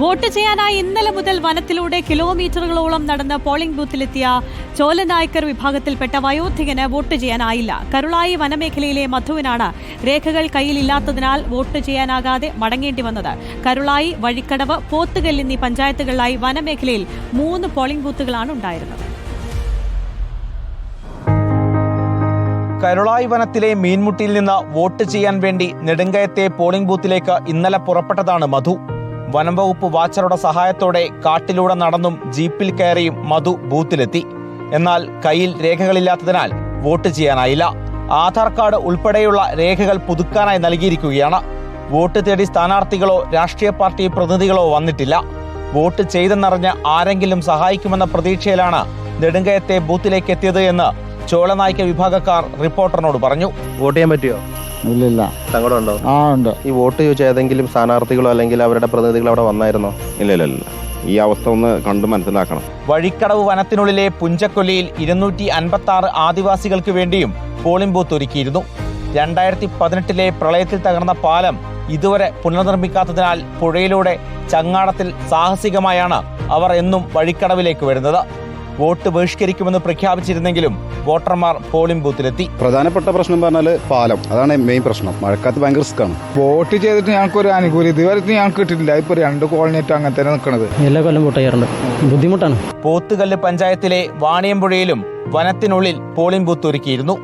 Vote ചെയ്യാനായി ഇന്നലെ മുതൽ വനത്തിലൂടെ കിലോമീറ്ററുകളോളം നടന്ന പോളിംഗ് ബൂത്തിലെത്തിയ ചോലനായ്ക്കർ വിഭാഗത്തിൽപ്പെട്ട വയോധികന് വോട്ട് ചെയ്യാനായില്ല. കരുളായി വനമേഖലയിലെ മധുവിനാണ് രേഖകൾ കയ്യിലില്ലാത്തതിനാൽ വോട്ട് ചെയ്യാനാകാതെ മടങ്ങേണ്ടി വന്നത്. കരുളായി വഴിക്കടവ് പോത്തുകൽ എന്നീ പഞ്ചായത്തുകളിലായി വനമേഖലയിൽ മൂന്ന് പോളിംഗ് ബൂത്തുകളാണ് ഉണ്ടായിരുന്നത്. കരുളായി വനത്തിലെ മീൻമുട്ടിയിൽ നിന്ന് വോട്ട് ചെയ്യാൻ വേണ്ടി നെടുങ്കയത്തെ പോളിംഗ് ബൂത്തിലേക്ക് ഇന്നലെ പുറപ്പെട്ടതാണ് മധു. വനം വകുപ്പ് വാച്ചറുടെ സഹായത്തോടെ കാട്ടിലൂടെ നടന്നും ജീപ്പിൽ കയറിയും മധു ബൂത്തിലെത്തി. എന്നാൽ കയ്യിൽ രേഖകളില്ലാത്തതിനാൽ വോട്ട് ചെയ്യാനായില്ല. ആധാർ കാർഡ് ഉൾപ്പെടെയുള്ള രേഖകൾ പുതുക്കാനായി നൽകിയിരിക്കുകയാണ്. വോട്ട് തേടി സ്ഥാനാർത്ഥികളോ രാഷ്ട്രീയ പാർട്ടി പ്രതിനിധികളോ വന്നിട്ടില്ല. വോട്ട് ചെയ്തെന്നറിഞ്ഞ് ആരെങ്കിലും സഹായിക്കുമെന്ന പ്രതീക്ഷയിലാണ് നെടുങ്കയത്തെ ബൂത്തിലേക്ക് എത്തിയത് എന്ന് ചോളനായിക്ക വിഭാഗക്കാർ റിപ്പോർട്ടറിനോട് പറഞ്ഞു. വോട്ട് ചെയ്യാൻ പറ്റുമോ ഇല്ലില്ല. സങ്കടമുണ്ടോ? ആ ഉണ്ട്. ഈ വോട്ട് ചോദിച്ച ഏതെങ്കിലും സ്ഥാനാർത്ഥികളോ അല്ലെങ്കിൽ അവരുടെ പ്രതിനിധികളോ അവിടെ വന്നായിരുന്നോ? ഇല്ല ഇല്ല ഇല്ല ഈ അവസ്ഥ ഒന്ന് കണ്ട് മനസ്സിലാക്കണം. വഴിക്കടവ് വനത്തിനുള്ളിലെ പുഞ്ചക്കൊല്ലിയിൽ ഇരുന്നൂറ്റി അൻപത്തി ആറ് ആദിവാസികൾക്ക് വേണ്ടിയും പോളിംഗ് ബൂത്ത് ഒരുക്കിയിരുന്നു. രണ്ടായിരത്തി പതിനെട്ടിലെ പ്രളയത്തിൽ തകർന്ന പാലം ഇതുവരെ പുനർനിർമ്മിക്കാത്തതിനാൽ പുഴയിലൂടെ ചങ്ങാടത്തിൽ സാഹസികമായാണ് അവർ എന്നും വഴിക്കടവിലേക്ക് വരുന്നത്. വോട്ട് ബഹിഷ്കരിക്കുമെന്ന് പ്രഖ്യാപിച്ചിരുന്നെങ്കിലും വോട്ടർമാർ പോളിംഗ് ബൂത്തിലെത്തി. പ്രധാനപ്പെട്ട പ്രശ്നം പറഞ്ഞാൽ പാലം. അതാണ് മെയിൻ പ്രശ്നം. മഴക്കാലത്ത് ഭയങ്കര റിസ്ക് ആണ്. വോട്ട് ചെയ്തിട്ട് ഞങ്ങൾക്ക് ഒരു അനുകൂലം. ഇതുവരെ ഞങ്ങൾക്ക് കിട്ടിയില്ല ഇപ്പൊ രണ്ട് കോളനിയായിട്ട് അങ്ങനെ തന്നെ നിൽക്കുന്നത് എല്ലാ കൊല്ലം വോട്ട് ചെയ്യാറുണ്ട്. ബുദ്ധിമുട്ടാണ്. പോത്തുകല്ല് പഞ്ചായത്തിലെ വാണിയമ്പുഴയിലും വനത്തിനുള്ളിൽ പോളിംഗ് ബൂത്ത് ഒരുക്കിയിരുന്നു.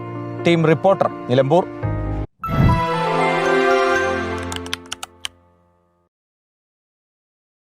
Team reporter Nilambur.